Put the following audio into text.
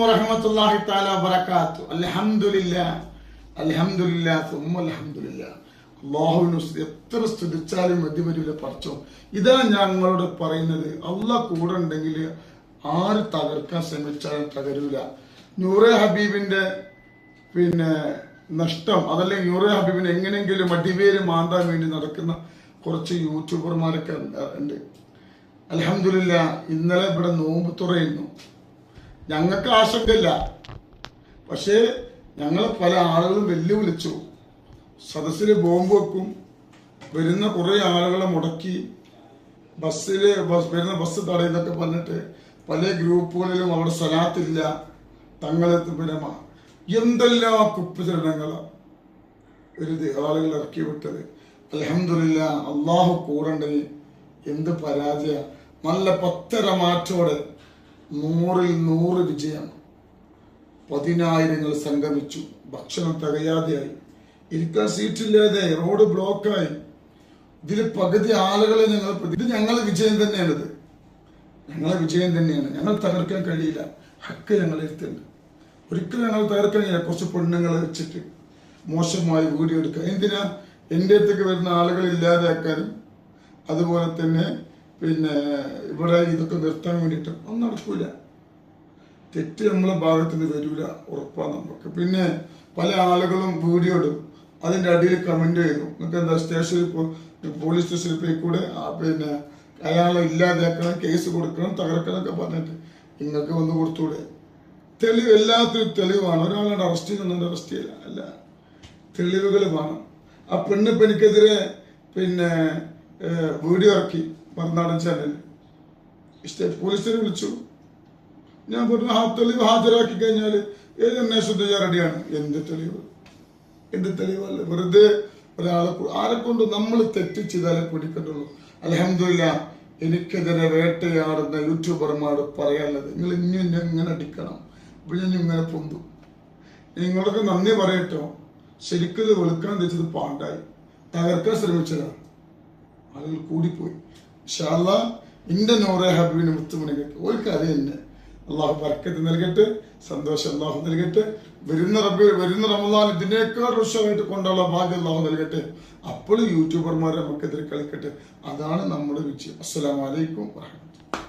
വറഹമത്തല്ലാഹി താല വബറകാത്തു. അൽഹംദുലില്ല അൽഹംദുലില്ല തുമ്മ അൽഹംദുലില്ല. അള്ളാഹുവിന് സ്തുതി. എത്ര സ്തുതിച്ചാലും മതി വരില്ല പറച്ചോ ഇതാ ഞങ്ങളോട് പറയുന്നത് അള്ളാഹ് കൂടെ ഉണ്ടെങ്കിൽ ആര് തകർക്കാൻ ശ്രമിച്ചാലും തകരൂല. നൂറെ ഹബീബിന്റെ പിന്നെ നഷ്ടം അതല്ലെങ്കിൽ നൂറെ ഹബീബിന് എങ്ങനെയെങ്കിലും അടിവേര് മാന്താൻ വേണ്ടി നടക്കുന്ന കുറച്ച് യൂട്യൂബർമാരൊക്കെ ഉണ്ട്. അലഹമില്ല ഇന്നലെ ഇവിടെ നോമ്പ് തുറയുന്നു. ഞങ്ങൾക്ക് ആശങ്കയില്ല. പക്ഷേ ഞങ്ങൾ പല ആളുകളും വെല്ലുവിളിച്ചു. സദസ്സിൽ ബോംബ് വെക്കും. വരുന്ന കുറേ ആളുകളെ മുടക്കി. ബസ്സിൽ ബസ് വരുന്ന ബസ് തടയുന്നൊക്കെ പറഞ്ഞിട്ട് പല ഗ്രൂപ്പുകളിലും അവിടെ സ്ഥലത്തില്ല തങ്ങളെ പിന്നെ എന്തെല്ലാം കുപ്പിചരണങ്ങളാണ് ഒരു ആളുകൾ ഇറക്കി വിട്ടത്. അലഹമില്ല അള്ളാഹു കൂടണ്ടേ എന്ത് പരാജയ. നല്ല പത്തര മാറ്റോടെ നൂറിൽ നൂറ് വിജയം. പതിനായിരങ്ങൾ സംഗമിച്ചു. ഭക്ഷണം തികയാതെയായി. ഇരിക്കാൻ സീറ്റില്ലാതെ റോഡ് ബ്ലോക്കായി. ഇതിൽ പകുതി ആളുകളെ ഞങ്ങൾ ഇത് ഞങ്ങളെ വിജയം തന്നെയാണിത്. ഞങ്ങളെ വിജയം തന്നെയാണ്. ഞങ്ങൾ തകർക്കാൻ കഴിയില്ല. ഹക്ക് ഞങ്ങൾ ഇരുത്തുന്നുണ്ട് ഒരിക്കലും ഞങ്ങൾ തകർക്കാൻ കഴിയില്ല. കുറച്ച് പെണ്ണുങ്ങളെ വെച്ചിട്ട് മോശമായി വീഡിയോ എടുക്കുക. എന്തിനാ? എന്റെ അടുത്തേക്ക് വരുന്ന ആളുകൾ ഇല്ലാതാക്കാനും അതുപോലെ തന്നെ പിന്നെ ഇവിടെ ഇതൊക്കെ നിർത്താൻ വേണ്ടിയിട്ട് ഒന്നും നടക്കൂല. തെറ്റ് നമ്മളെ ഭാഗത്ത് നിന്ന് ഉറപ്പാണ് നമുക്ക്. പിന്നെ പല ആളുകളും വീഡിയോ ഇടും. അതിന്റെ അടിയിൽ കമന്റ് ചെയ്തു നിങ്ങൾക്ക് എന്താ സ്റ്റേഷനിൽ പോലീസ് സ്റ്റേഷനിൽ പോയി കൂടെ പിന്നെ അയാളെ ഇല്ലാതാക്കണം കേസ് കൊടുക്കണം തകർക്കണം ഒക്കെ പറഞ്ഞിട്ട് നിങ്ങൾക്ക് വന്ന് കൊടുത്തൂടെ തെളിവ് എല്ലാത്തിനും തെളിവാണ്. ഒരാളുടെ അറസ്റ്റ് ചെയ്യുന്നുണ്ട് അറസ്റ്റ് ചെയ്യില്ല. അല്ല തെളിവുകൾ വേണം. ആ പെണ്ണ് പെനിക്കെതിരെ പിന്നെ വീഡിയോ ഇറക്കി. മറുനാടൻ ചാനൽ സ്റ്റേറ്റ് പോലീസിനെ വിളിച്ചു. ഞാൻ പറഞ്ഞു ആ തെളിവ് ഹാജരാക്കി കഴിഞ്ഞാൽ ഏത് അന്വേഷണം ചെയ്യാൻ റെഡിയാണ്. എന്ത് തെളിവ്? എന്ത് തെളിവല്ല വെറുതെ ഒരാളെ ആരെ കൊണ്ട് നമ്മൾ തെറ്റ് ചെയ്താലേ പിടിക്കട്ടുള്ളൂ അലഹമില്ല എനിക്കെതിരെ വേട്ടയാടുന്ന യൂട്യൂബർമാരോട് പറയാനുള്ളത് നിങ്ങൾ എന്നെ ഇങ്ങനെ അടിക്കണം. ഞാൻ ഇങ്ങനെ പൊന്തും. നിങ്ങളൊക്കെ നന്ദി പറയട്ടോ. ശരിക്കും വെളുക്കാൻ തെച്ചത് പാണ്ടായി. തകർക്കാൻ ശ്രമിച്ചതാണ് ആളുകൾ കൂടിപ്പോയി. ഷാല്ല ഇന്റെ നൂറെ ഹബീബിന് മുത്തുമണികൾക്ക് ഒരു കഥ തന്നെ. അള്ളാഹു ബർക്കത്ത് നൽകട്ടെ സന്തോഷം അള്ളാഹു നൽകട്ടെ. വരുന്ന റബ്ബി വരുന്ന റമദാൻ ഇതിനേക്കാൾ ഋഷമായിട്ട് കൊണ്ടുള്ള ഭാഗ്യം അള്ളാഹു നൽകട്ടെ. അപ്പോൾ യൂട്യൂബർമാരെ നമുക്കെതിരെ കളിക്കട്ടെ. അതാണ് നമ്മുടെ വിജയം. അസ്സലാമലൈക്കും വാഹമത്തുള്ള